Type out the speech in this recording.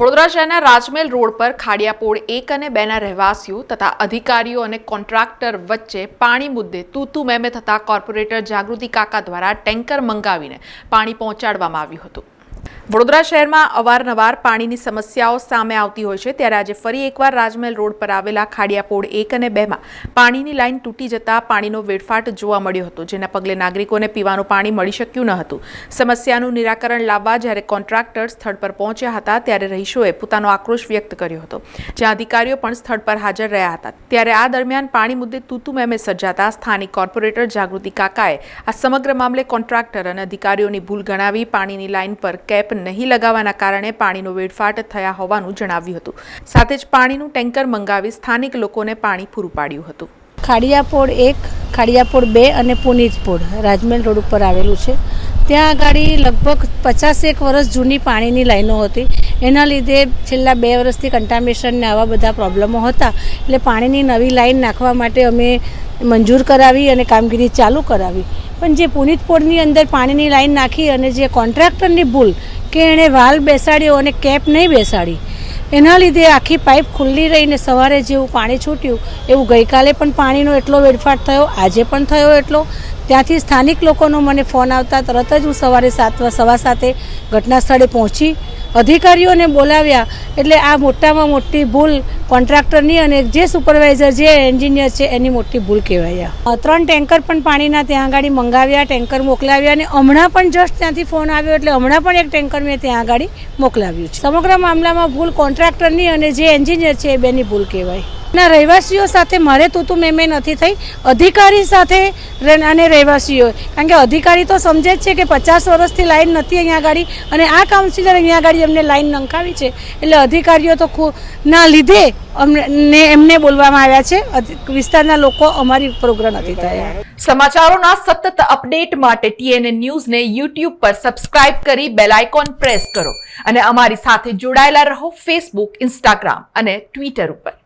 વડોદરા શહેરના રાજમહેલ રોડ પર ખાડિયાપોળ એક અને બેના રહેવાસીઓ તથા અધિકારીઓ અને કોન્ટ્રાક્ટર વચ્ચે પાણી મુદ્દે તૂતુ મેમે થતા કોર્પોરેટર જાગૃતિ કાકા દ્વારા ટેન્કર મંગાવીને પાણી પહોંચાડવામાં આવ્યું હતું. વડોદરા શહેરમાં અવારનવાર પાણીની સમસ્યાઓ સામે આવતી હોય છે. ત્યારે આજે ફરી એકવાર રાજમહેલ રોડ પર આવેલા ખાડિયાપોળ એક અને બેમાં પાણીની લાઇન તૂટી જતા પાણીનો વેડફાટ જોવા મળ્યો હતો, જેના પગલે નાગરિકોને પીવાનું પાણી મળી શક્યું ન હતું. સમસ્યાનું નિરાકરણ લાવવા જ્યારે કોન્ટ્રાક્ટર સ્થળ પર પહોંચ્યા હતા, ત્યારે રહીશોએ પોતાનો આક્રોશ વ્યક્ત કર્યો હતો. જ્યાં અધિકારીઓ પણ સ્થળ પર હાજર રહ્યા હતા. ત્યારે આ દરમિયાન પાણી મુદ્દે તૂતુ મેમે સર્જાતા સ્થાનિક કોર્પોરેટર જાગૃતિ કાકાએ આ સમગ્ર મામલે કોન્ટ્રાક્ટર અને અધિકારીઓની ભૂલ ગણાવી પાણીની લાઇન પર કેપ નહીં લગાવવાના કારણે પાણીનો વેડફાટ થયા હોવાનું જણાવ્યું હતું. સાથે જ પાણીનું ટેન્કર મંગાવી સ્થાનિક લોકોને પાણી પૂરું પાડ્યું હતું. ખાડિયાપોળ એક, ખાડિયાપોળ બે અને પુનિતપોળ રાજમહેલ રોડ ઉપર આવેલું છે. ત્યાં આગળ લગભગ પચાસેક વર્ષ જૂની પાણીની લાઈનો હતી. એના લીધે છેલ્લા બે વર્ષથી કન્ટામેશનને આવા બધા પ્રોબ્લેમો હતા. એટલે પાણીની નવી લાઈન નાખવા માટે અમે મંજૂર કરાવી અને કામગીરી ચાલુ કરાવી. પણ જે પુનિતપોળની અંદર પાણીની લાઈન નાખી અને જે કોન્ટ્રાક્ટરની ભૂલ કે એણે વાલ બેસાડ્યો અને કેપ નહીં બેસાડી, એના લીધે આખી પાઇપ ખુલ્લી રહીને સવારે જેવું પાણી છૂટ્યું, એવું ગઈકાલે પણ પાણીનો એટલો વેડફાટ થયો, આજે પણ થયો એટલો. ત્યાંથી સ્થાનિક લોકોનો મને ફોન આવતા તરત જ હું સવારે સાત સવા સાતે ઘટના સ્થળે પહોંચી અધિકારીઓને બોલાવ્યા એટલે આ મોટામાં મોટી ભૂલ કોન્ટ્રાક્ટરની અને જે સુપરવાઇઝર જે એન્જિનિયર છે એની મોટી ભૂલ કહેવાય. ત્રણ ટેન્કર પણ પાણીના ત્યાં આગળ મંગાવ્યા, ટેન્કર મોકલાવ્યા અને હમણાં પણ જસ્ટ ત્યાંથી ફોન આવ્યો એટલે હમણાં પણ એક ટેન્કર મેં ત્યાં આગળ મોકલાવ્યું છે સમગ્ર મામલામાં ભૂલ કોન્ટ્રાક્ટરની અને જે એન્જિનિયર છે એ બેની ભૂલ કહેવાય ના, રહેવાસીઓ સાથે મારે તૂતુ મેમે નથી થઈ. અધિકારી સાથે અને રહેવાસીઓ. કારણ કે અધિકારી તો સમજે જ છે કે પચાસ વર્ષથી લાઈન નથી અહીંયા આગળ અને આ કાઉન્સિલર અહીંયા આગળ એમને લાઈન નંખાવી છે. એટલે અધિકારીઓ તો ખૂબ ના લીધે અમને એમને બોલવામાં આવ્યા છે. વિસ્તારના લોકો અમારી ઉપર ઉગ્ર નથી થયા. સમાચારોના સતત અપડેટ માટે ટીએનએ ન્યૂઝને યુટ્યુબ પર સબસ્ક્રાઇબ કરી બેલ આઇકોન પ્રેસ કરો. અને અમારી સાથે જોડાયેલા રહો ફેસબુક ઇન્સ્ટાગ્રામ અને ટ્વિટર ઉપર.